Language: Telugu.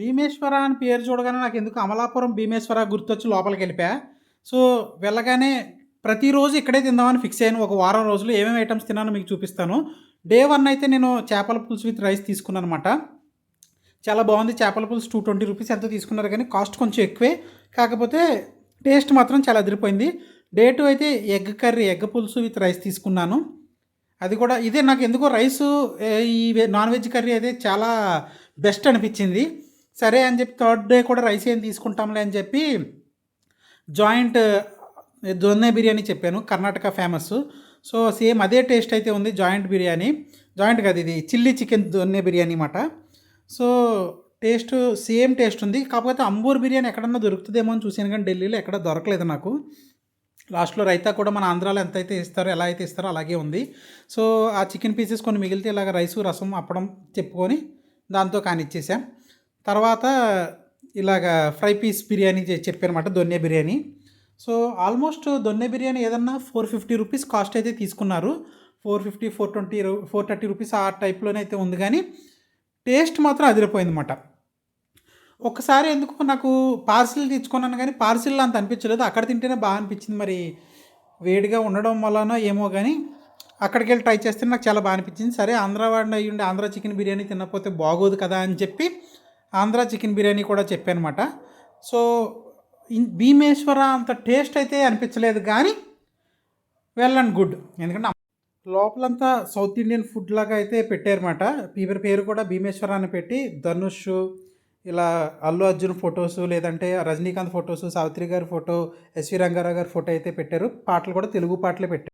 భీమేశ్వర అని పేరు చూడగానే నాకు ఎందుకు అమలాపురం భీమేశ్వర గుర్తొచ్చి లోపలికి వెళ్ళిపా. సో వెళ్ళగానే ప్రతిరోజు ఇక్కడే తిందామని ఫిక్స్ అయ్యాను ఒక వారం రోజులు ఏమేమి ఐటమ్స్ తిన్నానో మీకు చూపిస్తాను. డే వన్ అయితే నేను చేపల పులుసు విత్ రైస్ తీసుకున్నాను అనమాట చాలా బాగుంది. చేపల పులుసు టూ ట్వంటీ రూపీస్ ఎంతో తీసుకున్నారు కానీ కాస్ట్ కొంచెం ఎక్కువే. కాకపోతే టేస్ట్ మాత్రం చాలా అదిరిపోయింది. డే టూ అయితే ఎగ్ కర్రీ ఎగ్ పులుసు విత్ రైస్ తీసుకున్నాను. అది కూడా ఇదే నాకు ఎందుకో రైసు ఈ నాన్ వెజ్ కర్రీ అయితే చాలా బెస్ట్ అనిపించింది. సరే అని చెప్పి థర్డ్ డే కూడా రైస్ ఏం తీసుకుంటాంలే అని చెప్పి జాయింట్ దొన్నె బిర్యానీ చెప్పాను కర్ణాటక ఫేమస్ సో సేమ్ అదే టేస్ట్ అయితే ఉంది జాయింట్ బిర్యానీ. జాయింట్ కాదు ఇది చిల్లీ చికెన్ దొన్నె బిర్యానీ అన్నమాట. సో టేస్ట్ సేమ్ టేస్ట్ ఉంది. కాకపోతే అంబూర్ బిర్యానీ ఎక్కడన్నా దొరుకుతుందేమో అని చూసాను కానీ ఢిల్లీలో ఎక్కడ దొరకలేదు నాకు. లాస్ట్లో రైతా కూడా మన ఆంధ్రాలో ఎంత అయితే ఇస్తారో ఎలా అయితే ఇస్తారో అలాగే ఉంది. సో ఆ చికెన్ పీసెస్ కొన్ని మిగిలితే ఇలాగ రైసు రసం అప్పడం చెప్పుకొని దాంతో కానిచ్చేసాం. తర్వాత ఇలాగ ఫ్రై పీస్ బిర్యానీ చెప్పారనమాట దొన్నె బిర్యానీ. సో ఆల్మోస్ట్ దొన్నె బిర్యానీ ఏదన్నా ఫోర్ ఫిఫ్టీ రూపీస్ కాస్ట్ అయితే తీసుకున్నారు. Four fifty four twenty four thirty rupees ఆ టైప్లోనే అయితే ఉంది కానీ టేస్ట్ మాత్రం అదిరిపోయిందన్నమాట. ఒకసారి ఎందుకో నాకు పార్సిల్ తెచ్చుకున్నాను కానీ పార్సిల్ అంత అనిపించలేదు. అక్కడ తింటేనే బాగా అనిపించింది. మరి వేడిగా ఉండడం వలన ఏమో కానీ అక్కడికి వెళ్ళి ట్రై చేస్తే నాకు చాలా బాగా అనిపించింది. సరే ఆంధ్ర వాడిని అయ్యి ఉండి ఆంధ్ర చికెన్ బిర్యానీ తినకపోతే బాగోదు కదా అని చెప్పి ఆంధ్ర చికెన్ బిర్యానీ కూడా చెప్పానమాట. సో భీమేశ్వర అంత టేస్ట్ అయితే అనిపించలేదు కానీ వెల్ అండ్ గుడ్. ఎందుకంటే లోపలంతా సౌత్ ఇండియన్ ఫుడ్ లాగా అయితే పెట్టారన్నమాట. పీపర్ పేరు కూడా భీమేశ్వర అని పెట్టి ధనుష్ ఇలా అల్లు అర్జున్ ఫొటోస్ లేదంటే రజనీకాంత్ ఫొటోస్ సావిత్రి గారి ఫోటో ఎస్వి రంగారావు గారి ఫోటో అయితే పెట్టారు. పాటలు కూడా తెలుగు పాటలే పెట్టారు.